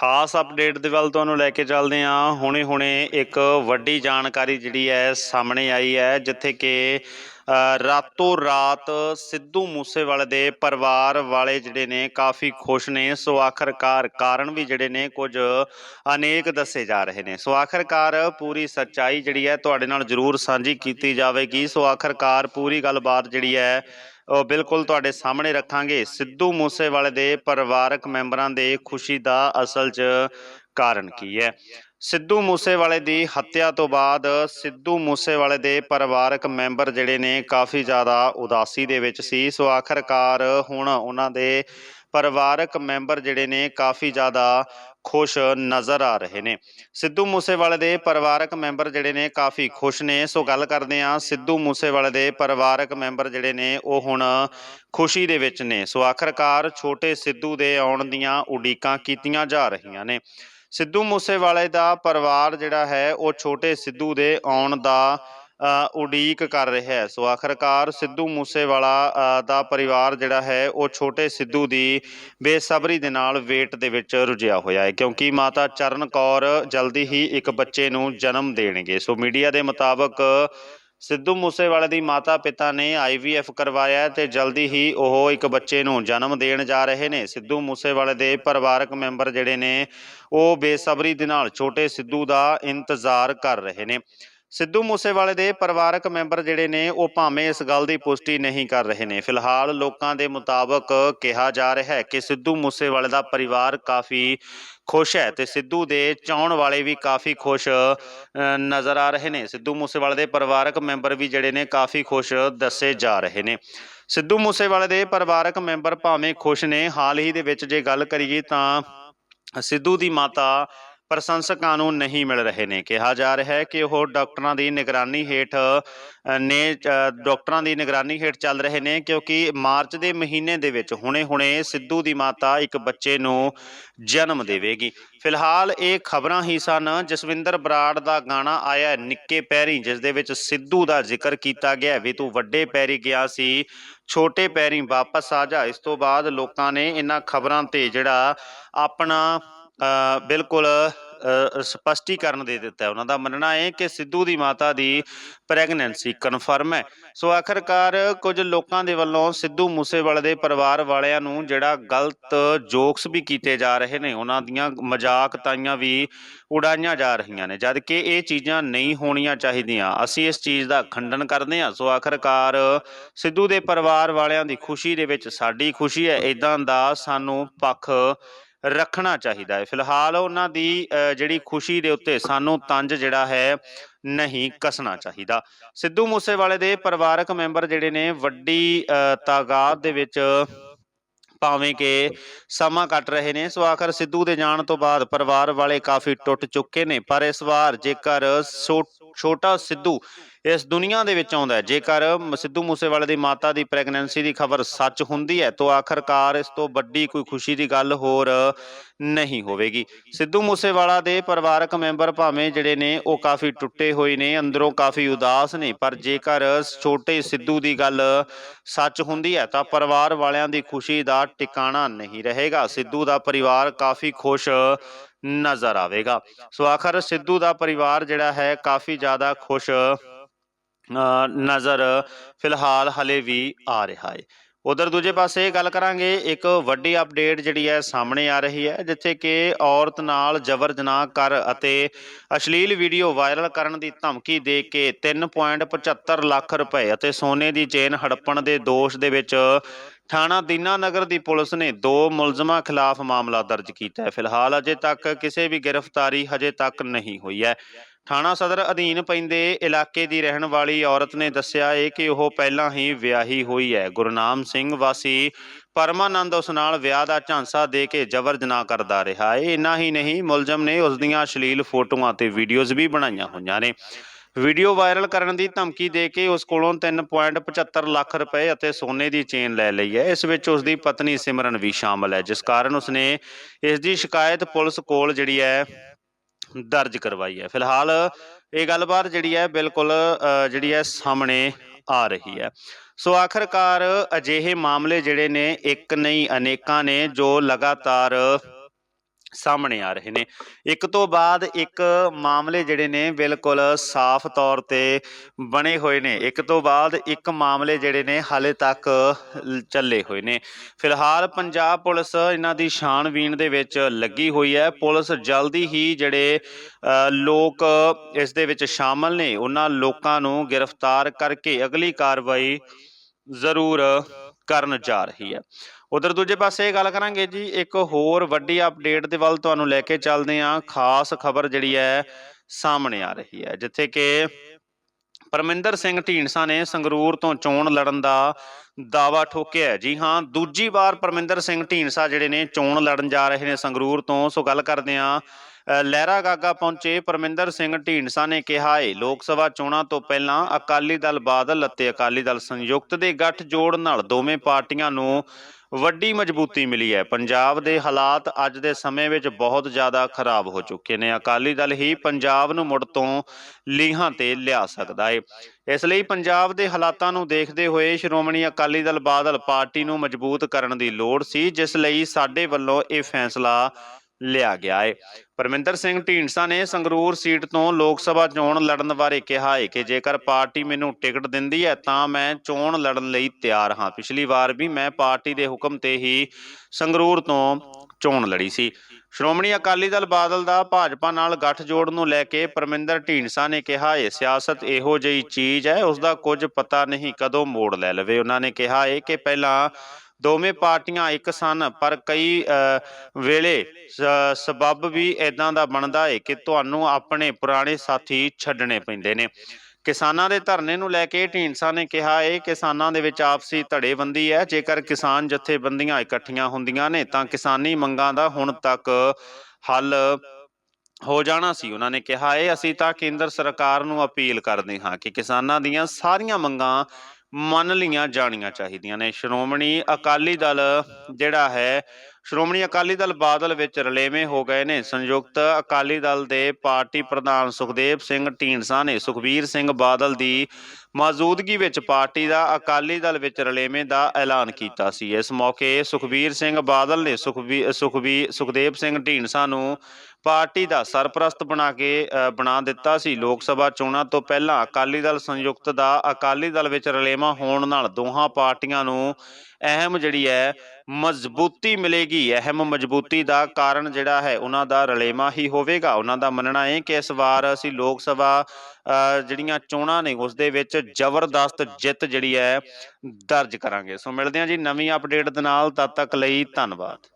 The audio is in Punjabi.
ਖਾਸ ਅਪਡੇਟ ਦੇ ਵੱਲ ਤੁਹਾਨੂੰ ਲੈ ਕੇ ਚੱਲਦੇ ਹਾਂ। ਹੁਣੇ-ਹੁਣੇ ਇੱਕ ਵੱਡੀ ਜਾਣਕਾਰੀ ਜਿਹੜੀ ਹੈ ਸਾਹਮਣੇ ਆਈ ਹੈ, ਜਿੱਥੇ ਕਿ ਰਾਤੋਂ ਰਾਤ ਸਿੱਧੂ ਮੂਸੇਵਾਲੇ ਦੇ ਪਰਿਵਾਰ ਵਾਲੇ ਜਿਹੜੇ ਨੇ ਕਾਫੀ ਖੁਸ਼ ਨੇ। ਸੋ ਆਖਰਕਾਰ ਕਾਰਨ ਵੀ ਜਿਹੜੇ ਨੇ ਕੁਝ ਅਨੇਕ ਦੱਸੇ ਜਾ ਰਹੇ ਨੇ। ਸੋ ਆਖਰਕਾਰ ਪੂਰੀ ਸੱਚਾਈ ਜਿਹੜੀ ਹੈ ਤੁਹਾਡੇ ਨਾਲ ਜ਼ਰੂਰ ਸਾਂਝੀ ਕੀਤੀ ਜਾਵੇਗੀ। ਸੋ ਆਖਰਕਾਰ ਪੂਰੀ ਗੱਲਬਾਤ ਜਿਹੜੀ ਹੈ ਉਹ ਬਿਲਕੁਲ ਤੁਹਾਡੇ ਸਾਹਮਣੇ ਰੱਖਾਂਗੇ। ਸਿੱਧੂ ਮੂਸੇਵਾਲੇ ਦੇ ਪਰਿਵਾਰਕ ਮੈਂਬਰਾਂ ਦੇ ਖੁਸ਼ੀ ਦਾ ਅਸਲ 'ਚ ਕਾਰਨ ਕੀ ਹੈ? ਸਿੱਧੂ ਮੂਸੇਵਾਲੇ ਦੀ ਹੱਤਿਆ ਤੋਂ ਬਾਅਦ ਸਿੱਧੂ ਮੂਸੇਵਾਲੇ ਦੇ ਪਰਿਵਾਰਕ ਮੈਂਬਰ ਜਿਹੜੇ ਨੇ ਕਾਫੀ ਜ਼ਿਆਦਾ ਉਦਾਸੀ ਦੇ ਵਿੱਚ ਸੀ। ਸੋ ਆਖਰਕਾਰ ਹੁਣ ਉਹਨਾਂ ਦੇ ਪਰਿਵਾਰਕ ਮੈਂਬਰ ਜਿਹੜੇ ਨੇ ਕਾਫੀ ਜ਼ਿਆਦਾ ਖੁਸ਼ ਨਜ਼ਰ ਆ ਰਹੇ ਨੇ। ਸਿੱਧੂ ਮੂਸੇਵਾਲੇ ਦੇ ਪਰਿਵਾਰਕ ਮੈਂਬਰ ਜਿਹੜੇ ਨੇ ਕਾਫੀ ਖੁਸ਼ ਨੇ। ਸੋ ਗੱਲ ਕਰਦੇ ਹਾਂ ਸਿੱਧੂ ਮੂਸੇਵਾਲੇ ਦੇ ਪਰਿਵਾਰਕ ਮੈਂਬਰ ਜਿਹੜੇ ਨੇ ਉਹ ਹੁਣ ਖੁਸ਼ੀ ਦੇ ਵਿੱਚ ਨੇ। ਸੋ ਆਖਰਕਾਰ ਛੋਟੇ ਸਿੱਧੂ ਦੇ ਆਉਣ ਦੀਆਂ ਉਡੀਕਾਂ ਕੀਤੀਆਂ ਜਾ ਰਹੀਆਂ ਨੇ। ਸਿੱਧੂ ਮੂਸੇਵਾਲੇ ਦਾ ਪਰਿਵਾਰ ਜਿਹੜਾ ਹੈ, ਉਹ ਛੋਟੇ ਸਿੱਧੂ ਦੇ ਆਉਣ ਦਾ ਉਡੀਕ ਕਰ ਰਿਹਾ ਹੈ। ਸੋ ਆਖਰਕਾਰ ਸਿੱਧੂ ਮੂਸੇਵਾਲਾ ਦਾ ਪਰਿਵਾਰ ਜਿਹੜਾ ਹੈ, ਉਹ ਛੋਟੇ ਸਿੱਧੂ ਦੀ ਬੇਸਬਰੀ ਦੇ ਨਾਲ ਵੇਟ ਦੇ ਵਿੱਚ ਰੁਝਿਆ ਹੋਇਆ ਹੈ, ਕਿਉਂਕਿ ਮਾਤਾ ਚਰਨ ਕੌਰ ਜਲਦੀ ਹੀ ਇੱਕ ਬੱਚੇ ਨੂੰ ਜਨਮ ਦੇਣਗੇ। ਸੋ ਮੀਡੀਆ ਦੇ ਮੁਤਾਬਕ ਸਿੱਧੂ ਮੂਸੇਵਾਲੇ ਦੀ ਮਾਤਾ ਪਿਤਾ ਨੇ ਆਈਵੀਐਫ ਕਰਵਾਇਆ ਤੇ ਜਲਦੀ ਹੀ ਉਹ ਇੱਕ ਬੱਚੇ ਨੂੰ ਜਨਮ ਦੇਣ ਜਾ ਰਹੇ ਨੇ। ਸਿੱਧੂ ਮੂਸੇਵਾਲੇ ਦੇ ਪਰਿਵਾਰਕ ਮੈਂਬਰ ਜਿਹੜੇ ਨੇ, ਉਹ ਬੇਸਬਰੀ ਦੇ ਨਾਲ ਛੋਟੇ ਸਿੱਧੂ ਦਾ ਇੰਤਜ਼ਾਰ ਕਰ ਰਹੇ ਨੇ। ਸਿੱਧੂ ਮੂਸੇਵਾਲੇ ਦੇ ਪਰਿਵਾਰਕ ਮੈਂਬਰ ਜਿਹੜੇ ਨੇ, ਉਹ ਭਾਵੇਂ ਇਸ ਗੱਲ ਦੀ ਪੁਸ਼ਟੀ ਨਹੀਂ ਕਰ ਰਹੇ ਨੇ। ਫਿਲਹਾਲ ਲੋਕਾਂ ਦੇ ਮੁਤਾਬਕ ਕਿਹਾ ਜਾ ਰਿਹਾ ਹੈ ਕਿ ਸਿੱਧੂ ਮੂਸੇਵਾਲੇ ਦਾ ਪਰਿਵਾਰ ਕਾਫੀ ਖੁਸ਼ ਹੈ ਤੇ ਸਿੱਧੂ ਦੇ ਚਾਹਣ ਵਾਲੇ ਵੀ ਕਾਫੀ ਖੁਸ਼ ਨਜ਼ਰ ਆ ਰਹੇ ਨੇ। ਸਿੱਧੂ ਮੂਸੇਵਾਲੇ ਦੇ ਪਰਿਵਾਰਕ ਮੈਂਬਰ ਵੀ ਜਿਹੜੇ ਨੇ, ਕਾਫੀ ਖੁਸ਼ ਦੱਸੇ ਜਾ ਰਹੇ ਨੇ। ਸਿੱਧੂ ਮੂਸੇਵਾਲੇ ਦੇ ਪਰਿਵਾਰਕ ਮੈਂਬਰ ਭਾਵੇਂ ਖੁਸ਼ ਨੇ, ਹਾਲ ਹੀ ਦੇ ਵਿੱਚ ਜੇ ਗੱਲ ਕਰੀਏ ਤਾਂ ਸਿੱਧੂ ਦੀ ਮਾਤਾ ਪ੍ਰਸ਼ੰਸਕਾਂ ਨੂੰ ਨਹੀਂ ਮਿਲ ਰਹੇ ਨੇ। ਕਿਹਾ ਜਾ ਰਿਹਾ ਹੈ ਕਿ ਉਹ ਡਾਕਟਰਾਂ ਦੀ ਨਿਗਰਾਨੀ ਹੇਠ ਨੇ ਡਾਕਟਰਾਂ ਦੀ ਨਿਗਰਾਨੀ ਹੇਠ ਚੱਲ ਰਹੇ ਨੇ ਕਿਉਂਕਿ ਮਾਰਚ ਦੇ ਮਹੀਨੇ ਦੇ ਵਿੱਚ ਹੁਣੇ-ਹੁਣੇ ਸਿੱਧੂ ਦੀ ਮਾਤਾ ਇੱਕ ਬੱਚੇ ਨੂੰ ਜਨਮ ਦੇਵੇਗੀ। ਫਿਲਹਾਲ ਇਹ ਖਬਰਾਂ ਹੀ ਸਨ। ਜਸਵਿੰਦਰ ਬਰਾੜ ਦਾ ਗਾਣਾ ਆਇਆ ਨਿੱਕੇ ਪੈਰੀ, ਜਿਸ ਦੇ ਵਿੱਚ ਸਿੱਧੂ ਦਾ ਜ਼ਿਕਰ ਕੀਤਾ ਗਿਆ ਵੀ ਤੂੰ ਵੱਡੇ ਪੈਰੀ ਗਿਆ ਸੀ, ਛੋਟੇ ਪੈਰੀ ਵਾਪਸ ਆ ਜਾ। ਇਸ ਤੋਂ ਬਾਅਦ ਲੋਕਾਂ ਨੇ ਇਹਨਾਂ ਖਬਰਾਂ ਤੇ ਜਿਹੜਾ ਆਪਣਾ ਬਿਲਕੁਲ ਅ, ਸਪਸ਼ਟੀਕਰਨ ਦੇ ਦਿੱਤਾ ਹੈ। ਉਹਨਾਂ ਦਾ ਮੰਨਣਾ ਹੈ ਕਿ ਸਿੱਧੂ ਦੀ ਮਾਤਾ ਦੀ ਪ੍ਰੈਗਨੈਂਸੀ ਕਨਫਰਮ ਹੈ। ਸੋ ਆਖਰਕਾਰ ਕੁਝ ਲੋਕਾਂ ਦੇ ਵੱਲੋਂ ਸਿੱਧੂ ਮੂਸੇਵਾਲੇ ਦੇ ਪਰਿਵਾਰ ਵਾਲਿਆਂ ਨੂੰ ਜਿਹੜਾ ਗਲਤ ਜੋਕਸ ਵੀ ਕੀਤੇ ਜਾ ਰਹੇ ਨੇ ਉਹਨਾਂ ਦੀਆਂ ਮਜ਼ਾਕ ਤਾਈਆਂ ਵੀ ਉਡਾਈਆਂ ਜਾ ਰਹੀਆਂ ਨੇ। ਜਦ ਕਿ ਇਹ ਚੀਜ਼ਾਂ ਨਹੀਂ ਹੋਣੀਆਂ ਚਾਹੀਦੀਆਂ ਅਸੀਂ ਇਸ ਚੀਜ਼ ਦਾ ਖੰਡਨ ਕਰਦੇ ਹਾਂ। ਸੋ ਆਖਰਕਾਰ ਸਿੱਧੂ ਦੇ ਪਰਿਵਾਰ ਵਾਲਿਆਂ ਦੀ ਖੁਸ਼ੀ ਦੇ ਵਿੱਚ ਸਾਡੀ ਖੁਸ਼ੀ ਹੈ। ਇਦਾਂ ਦਾ ਸਾਨੂੰ ਪੱਖ ਰੱਖਣਾ ਚਾਹੀਦਾ ਹੈ। ਫਿਲਹਾਲ ਉਹਨਾਂ ਦੀ ਅ, ਜਿਹੜੀ ਖੁਸ਼ੀ ਦੇ ਉੱਤੇ ਸਾਨੂੰ ਤੰਜ ਜਿਹੜਾ ਹੈ ਨਹੀਂ ਕਸਣਾ ਚਾਹੀਦਾ। ਸਿੱਧੂ ਮੂਸੇਵਾਲੇ ਦੇ ਪਰਿਵਾਰਕ ਮੈਂਬਰ ਜਿਹੜੇ ਨੇ ਵੱਡੀ ਅ, ਤਾਦਾਦ ਦੇ ਵਿੱਚ ਭਾਵੇਂ ਕਿ ਸਮਾਂ ਕੱਟ ਰਹੇ ਨੇ। ਸੋ ਆਖਰ ਸਿੱਧੂ ਦੇ ਜਾਣ ਤੋਂ ਬਾਅਦ ਪਰਿਵਾਰ ਵਾਲੇ ਕਾਫੀ ਟੁੱਟ ਚੁੱਕੇ ਨੇ ਪਰ ਇਸ ਵਾਰ ਜੇਕਰ ਸੋ- ਛੋਟਾ ਸਿੱਧੂ ਇਸ ਦੁਨੀਆ ਦੇ ਵਿੱਚ ਆਉਂਦਾ ਹੈ। ਜੇਕਰ ਸਿੱਧੂ ਮੂਸੇਵਾਲੇ ਦੀ ਮਾਤਾ ਦੀ ਪ੍ਰੈਗਨੈਂਸੀ ਦੀ ਖਬਰ ਸੱਚ ਹੁੰਦੀ ਹੈ, ਤਾਂ ਆਖਰਕਾਰ ਇਸ ਤੋਂ ਵੱਡੀ ਕੋਈ ਖੁਸ਼ੀ ਦੀ ਗੱਲ ਹੋਰ ਨਹੀਂ ਹੋਵੇਗੀ। ਸਿੱਧੂ ਮੂਸੇਵਾਲਾ ਦੇ ਪਰਿਵਾਰਕ ਮੈਂਬਰ ਭਾਵੇਂ ਜਿਹੜੇ ਨੇ, ਉਹ ਕਾਫੀ ਟੁੱਟੇ ਹੋਏ ਨੇ, ਅੰਦਰੋਂ ਕਾਫੀ ਉਦਾਸ ਨੇ, ਪਰ ਜੇਕਰ ਛੋਟੇ ਸਿੱਧੂ ਦੀ ਗੱਲ ਸੱਚ ਹੁੰਦੀ ਹੈ, ਤਾਂ ਪਰਿਵਾਰ ਵਾਲਿਆਂ ਦੀ ਖੁਸ਼ੀ ਦਾ ਟਿਕਾਣਾ ਨਹੀਂ ਰਹੇਗਾ। ਸਿੱਧੂ ਦਾ ਪਰਿਵਾਰ ਕਾਫੀ ਖੁਸ਼ ਨਜ਼ਰ ਆਵੇਗਾ। ਸੋ ਆਖਰ ਸਿੱਧੂ ਦਾ ਪਰਿਵਾਰ ਜਿਹੜਾ ਹੈ ਕਾਫੀ ਜ਼ਿਆਦਾ ਖੁਸ਼ ਅ, ਨਜ਼ਰ ਫਿਲਹਾਲ ਹਲੇ ਵੀ ਆ ਰਿਹਾ ਹੈ। ਉਧਰ ਦੂਜੇ ਪਾਸੇ ਗੱਲ ਕਰਾਂਗੇ ਇੱਕ ਵੱਡੀ ਅਪਡੇਟ ਜਿਹੜੀ ਹੈ ਸਾਹਮਣੇ ਆ ਰਹੀ ਹੈ, ਜਿੱਥੇ ਕਿ ਔਰਤ ਨਾਲ ਜ਼ਬਰ ਜਨਾਹ ਕਰ ਅਤੇ ਅਸ਼ਲੀਲ ਵੀਡੀਓ ਵਾਇਰਲ ਕਰਨ ਦੀ ਧਮਕੀ ਦੇ ਕੇ 3.75 ਲੱਖ ਰੁਪਏ ਅਤੇ ਸੋਨੇ ਦੀ ਚੇਨ ਹੜੱਪਣ ਦੇ ਦੋਸ਼ ਦੇ ਵਿੱਚ ਥਾਣਾ ਦੀਨਾਨਗਰ ਦੀ ਪੁਲਿਸ ਨੇ ਦੋ ਮੁਲਜ਼ਮਾਂ ਖਿਲਾਫ ਮਾਮਲਾ ਦਰਜ ਕੀਤਾ ਹੈ। ਫਿਲਹਾਲ ਅਜੇ ਤੱਕ ਕਿਸੇ ਵੀ ਗ੍ਰਿਫਤਾਰੀ ਹਜੇ ਤੱਕ ਨਹੀਂ ਹੋਈ ਹੈ। ਥਾਣਾ ਸਦਰ ਅਧੀਨ ਪੈਂਦੇ ਇਲਾਕੇ ਦੀ ਰਹਿਣ ਵਾਲੀ ਔਰਤ ਨੇ ਦੱਸਿਆ ਹੈ ਕਿ ਉਹ ਪਹਿਲਾਂ ਹੀ ਵਿਆਹੀ ਹੋਈ ਹੈ। ਗੁਰਨਾਮ ਸਿੰਘ ਵਾਸੀ ਪਰਮਾਨੰਦ ਉਸ ਨਾਲ ਵਿਆਹ ਦਾ ਝਾਂਸਾ ਦੇ ਕੇ ਜ਼ਬਰ ਜਨਾਹ ਕਰਦਾ ਰਿਹਾ। ਹੈ ਇੰਨਾ ਹੀ ਨਹੀਂ, ਮੁਲਜ਼ਮ ਨੇ ਉਸ ਦੀਆਂ ਅਸ਼ਲੀਲ ਫੋਟੋਆਂ ਤੇ ਵੀਡੀਓਜ਼ ਵੀ ਬਣਾਈਆਂ ਹੋਈਆਂ ਨੇ। ਵੀਡੀਓ ਵਾਇਰਲ ਕਰਨ ਦੀ ਧਮਕੀ ਦੇ ਕੇ ਉਸ ਕੋਲੋਂ 3.75 ਲੱਖ ਰੁਪਏ ਅਤੇ ਸੋਨੇ ਦੀ ਚੇਨ ਲੈ ਲਈ ਹੈ। ਇਸ ਵਿੱਚ ਉਸ ਦੀ ਪਤਨੀ ਸਿਮਰਨ ਵੀ ਸ਼ਾਮਲ ਹੈ, ਜਿਸ ਕਾਰਨ ਉਸਨੇ ਇਸ ਦੀ ਸ਼ਿਕਾਇਤ ਪੁਲਿਸ ਕੋਲ ਜਿਹੜੀ ਹੈ ਦਰਜ ਕਰਵਾਈ ਹੈ। ਫਿਲਹਾਲ ਇਹ ਗੱਲਬਾਤ ਜਿਹੜੀ ਹੈ ਬਿਲਕੁਲ ਅ, ਜਿਹੜੀ ਹੈ ਸਾਹਮਣੇ ਆ ਰਹੀ ਹੈ। ਸੋ ਆਖਰਕਾਰ ਅਜਿਹੇ ਮਾਮਲੇ ਜਿਹੜੇ ਨੇ ਇੱਕ ਨਹੀਂ ਅਨੇਕਾਂ ਨੇ ਜੋ ਲਗਾਤਾਰ ਸਾਹਮਣੇ ਆ ਰਹੇ ਨੇ। ਇੱਕ ਤੋਂ ਬਾਅਦ ਇੱਕ ਮਾਮਲੇ ਜਿਹੜੇ ਨੇ ਬਿਲਕੁਲ ਸਾਫ਼ ਤੌਰ ਤੇ ਬਣੇ ਹੋਏ ਨੇ। ਇੱਕ ਤੋਂ ਬਾਅਦ ਇੱਕ ਮਾਮਲੇ ਜਿਹੜੇ ਨੇ ਹਾਲੇ ਤੱਕ ਚੱਲੇ ਹੋਏ ਨੇ। ਫਿਲਹਾਲ ਪੰਜਾਬ ਪੁਲਿਸ ਇਹਨਾਂ ਦੀ ਛਾਣਬੀਣ ਦੇ ਵਿੱਚ ਲੱਗੀ ਹੋਈ ਹੈ। ਪੁਲਿਸ ਜਲਦੀ ਹੀ ਜਿਹੜੇ ਲੋਕ ਇਸ ਦੇ ਵਿੱਚ ਸ਼ਾਮਲ ਨੇ, ਉਹਨਾਂ ਲੋਕਾਂ ਨੂੰ ਗ੍ਰਿਫਤਾਰ ਕਰਕੇ ਅਗਲੀ ਕਾਰਵਾਈ ਜ਼ਰੂਰ ਕਰਨ ਜਾ ਰਹੀ ਹੈ। ਉਧਰ ਦੂਜੇ ਪਾਸੇ ਇਹ ਗੱਲ ਕਰਾਂਗੇ ਜੀ, ਇੱਕ ਹੋਰ ਵੱਡੀ ਅਪਡੇਟ ਦੇ ਵੱਲ ਤੁਹਾਨੂੰ ਲੈ ਕੇ ਚੱਲਦੇ ਹਾਂ। ਖਾਸ ਖਬਰ ਜਿਹੜੀ ਹੈ, ਸਾਹਮਣੇ ਆ ਰਹੀ ਹੈ, ਜਿੱਥੇ ਕਿ ਪਰਮਿੰਦਰ ਸਿੰਘ ਢੀਂਡਸਾ ਨੇ ਸੰਗਰੂਰ ਤੋਂ ਚੋਣ ਲੜਨ ਦਾ ਦਾਵਾ ਠੋਕਿਆ ਜੀ ਹਾਂ, ਦੂਜੀ ਵਾਰ ਪਰਮਿੰਦਰ ਸਿੰਘ ਢੀਂਡਸਾ ਜਿਹੜੇ ਨੇ ਚੋਣ ਲੜਨ ਜਾ ਰਹੇ ਨੇ ਸੰਗਰੂਰ ਤੋਂ। ਸੋ ਗੱਲ ਕਰਦੇ ਹਾਂ ਲਹਿਰਾ ਗਾਗਾ ਪਹੁੰਚੇ ਪਰਮਿੰਦਰ ਸਿੰਘ ਢੀਂਡਸਾ ਨੇ ਕਿਹਾ ਹੈ ਲੋਕ ਸਭਾ ਚੋਣਾਂ ਤੋਂ ਪਹਿਲਾਂ ਅਕਾਲੀ ਦਲ ਬਾਦਲ ਅਤੇ ਅਕਾਲੀ ਦਲ ਸੰਯੁਕਤ ਦੇ ਗੱਠ ਜੋੜ ਨਾਲ ਦੋਵੇਂ ਪਾਰਟੀਆਂ ਨੂੰ ਵੱਡੀ ਮਜ਼ਬੂਤੀ ਮਿਲੀ ਹੈ। ਪੰਜਾਬ ਦੇ ਹਾਲਾਤ ਅੱਜ ਦੇ ਸਮੇਂ ਵਿੱਚ ਬਹੁਤ ਜ਼ਿਆਦਾ ਖਰਾਬ ਹੋ ਚੁੱਕੇ ਨੇ। ਅਕਾਲੀ ਦਲ ਹੀ ਪੰਜਾਬ ਨੂੰ ਮੁੜ ਤੋਂ ਲੀਹਾਂ ਤੇ ਲਿਆ ਸਕਦਾ ਹੈ ਇਸ ਲਈ ਪੰਜਾਬ ਦੇ ਹਾਲਾਤਾਂ ਨੂੰ ਦੇਖਦੇ ਹੋਏ ਸ਼੍ਰੋਮਣੀ ਅਕਾਲੀ ਦਲ ਬਾਦਲ ਪਾਰਟੀ ਨੂੰ ਮਜ਼ਬੂਤ ਕਰਨ ਦੀ ਲੋੜ ਸੀ, ਜਿਸ ਲਈ ਸਾਡੇ ਵੱਲੋਂ ਇਹ ਫੈਸਲਾ ਲਿਆ ਗਿਆ ਹੈ ਪਰਮਿੰਦਰ ਸਿੰਘ ਢੀਂਡਸਾ ਨੇ ਸੰਗਰੂਰ ਸੀਟ ਤੋਂ ਲੋਕ ਸਭਾ ਚੋਣ ਲੜਨ ਬਾਰੇ ਕਿਹਾ ਹੈ ਕਿ ਜੇਕਰ ਪਾਰਟੀ ਮੈਨੂੰ ਟਿਕਟ ਦਿੰਦੀ ਹੈ ਤਾਂ ਮੈਂ ਚੋਣ ਲੜਨ ਲਈ ਤਿਆਰ ਹਾਂ। ਪਿਛਲੀ ਵਾਰ ਵੀ ਮੈਂ ਪਾਰਟੀ ਦੇ ਹੁਕਮ ਤੇ ਹੀ ਸੰਗਰੂਰ ਤੋਂ ਚੋਣ ਲੜੀ ਸੀ। ਸ਼੍ਰੋਮਣੀ ਅਕਾਲੀ ਦਲ ਬਾਦਲ ਦਾ ਭਾਜਪਾ ਨਾਲ ਗੱਠਜੋੜ ਨੂੰ ਲੈ ਕੇ ਪਰਮਿੰਦਰ ਢੀਂਡਸਾ ਨੇ ਕਿਹਾ ਹੈ ਸਿਆਸਤ ਇਹੋ ਜਿਹੀ ਚੀਜ਼ ਹੈ ਉਸ ਦਾ ਕੁਝ ਪਤਾ ਨਹੀਂ ਕਦੋਂ ਮੋੜ ਲੈ ਲਵੇ। ਉਹਨਾਂ ਨੇ ਕਿਹਾ ਹੈ ਕਿ ਪਹਿਲਾਂ ਦੋਵੇਂ ਪਾਰਟੀਆਂ ਇੱਕ ਸਨ, ਪਰ ਕਈ ਵੇਲੇ ਸ- ਵੀ ਇਦਾਂ ਦਾ ਬਣਦਾ ਹੈ ਕਿ ਤੁਹਾਨੂੰ ਆਪਣੇ ਪੁਰਾਣੇ ਸਾਥੀ ਛੱਡਣੇ ਪੈਂਦੇ ਨੇ। ਕਿਸਾਨਾਂ ਦੇ ਧਰਨੇ ਨੂੰ ਲੈ ਕੇ ਢੀਂਡਸਾ ਨੇ ਕਿਹਾ ਹੈ ਕਿਸਾਨਾਂ ਦੇ ਵਿੱਚ ਆਪਸੀ ਧੜੇਬੰਦੀ ਹੈ। ਜੇਕਰ ਕਿਸਾਨ ਜਥੇਬੰਦੀਆਂ ਇਕੱਠੀਆਂ ਹੁੰਦੀਆਂ ਨੇ, ਤਾਂ ਕਿਸਾਨੀ ਮੰਗਾਂ ਦਾ ਹੁਣ ਤੱਕ ਹੱਲ ਹੋ ਜਾਣਾ ਸੀ, ਉਹਨਾਂ ਨੇ ਕਿਹਾ ਹੈ ਅਸੀਂ ਤਾਂ ਕੇਂਦਰ ਸਰਕਾਰ ਨੂੰ ਅਪੀਲ ਕਰਦੇ ਹਾਂ ਕਿ ਕਿਸਾਨਾਂ ਦੀਆਂ ਸਾਰੀਆਂ ਮੰਗਾਂ ਮੰਨ ਲਈਆਂ ਜਾਣੀਆਂ ਚਾਹੀਦੀਆਂ ਨੇ। ਸ਼੍ਰੋਮਣੀ ਅਕਾਲੀ ਦਲ ਜਿਹੜਾ ਹੈ, ਸ਼੍ਰੋਮਣੀ ਅਕਾਲੀ ਦਲ ਬਾਦਲ ਵਿੱਚ ਰਲੇਵੇਂ ਹੋ ਗਏ ਨੇ। ਸੰਯੁਕਤ ਅਕਾਲੀ ਦਲ ਦੇ ਪਾਰਟੀ ਪ੍ਰਧਾਨ ਸੁਖਦੇਵ ਸਿੰਘ ਢੀਂਡਸਾ ਨੇ ਸੁਖਬੀਰ ਸਿੰਘ ਬਾਦਲ ਦੀ ਮੌਜੂਦਗੀ ਵਿੱਚ ਪਾਰਟੀ ਦਾ ਅਕਾਲੀ ਦਲ ਵਿੱਚ ਰਲੇਵੇਂ ਦਾ ਐਲਾਨ ਕੀਤਾ ਸੀ। ਇਸ ਮੌਕੇ ਸੁਖਬੀਰ ਸਿੰਘ ਬਾਦਲ ਨੇ ਸੁਖਬੀ ਸੁਖਬੀ, ਸੁਖਦੇਵ ਸਿੰਘ ਢੀਂਡਸਾ ਨੂੰ ਪਾਰਟੀ ਦਾ ਸਰਪ੍ਰਸਤ ਬਣਾ ਕੇ ਬਣਾ ਦਿੱਤਾ ਸੀ ਲੋਕ ਸਭਾ ਚੋਣਾਂ ਤੋਂ ਪਹਿਲਾਂ ਅਕਾਲੀ ਦਲ ਸੰਯੁਕਤ ਦਾ। ਅਕਾਲੀ ਦਲ ਵਿੱਚ ਰਲੇਵਾਂ ਹੋਣ ਨਾਲ ਦੋਹਾਂ ਪਾਰਟੀਆਂ ਨੂੰ ਅਹਿਮ ਜਿਹੜੀ ਹੈ, ਮਜ਼ਬੂਤੀ ਮਿਲੇਗੀ। ਅਹਿਮ ਮਜ਼ਬੂਤੀ ਦਾ ਕਾਰਨ ਜਿਹੜਾ ਹੈ, ਉਹਨਾਂ ਦਾ ਰਲੇਵਾਂ ਹੀ ਹੋਵੇਗਾ। ਉਹਨਾਂ ਦਾ ਮੰਨਣਾ ਹੈ ਕਿ ਇਸ ਵਾਰ ਅਸੀਂ ਲੋਕ ਸਭਾ ਜਿਹੜੀਆਂ ਚੋਣਾਂ ਨੇ, ਉਸ ਦੇ ਵਿੱਚ ਜ਼ਬਰਦਸਤ ਜਿੱਤ ਜਿਹੜੀ ਹੈ, ਦਰਜ ਕਰਾਂਗੇ। ਸੋ ਮਿਲਦੇ ਹਾਂ ਜੀ ਨਵੀਂ ਅਪਡੇਟ ਦੇ ਨਾਲ, ਤਦ ਤੱਕ ਲਈ ਧੰਨਵਾਦ।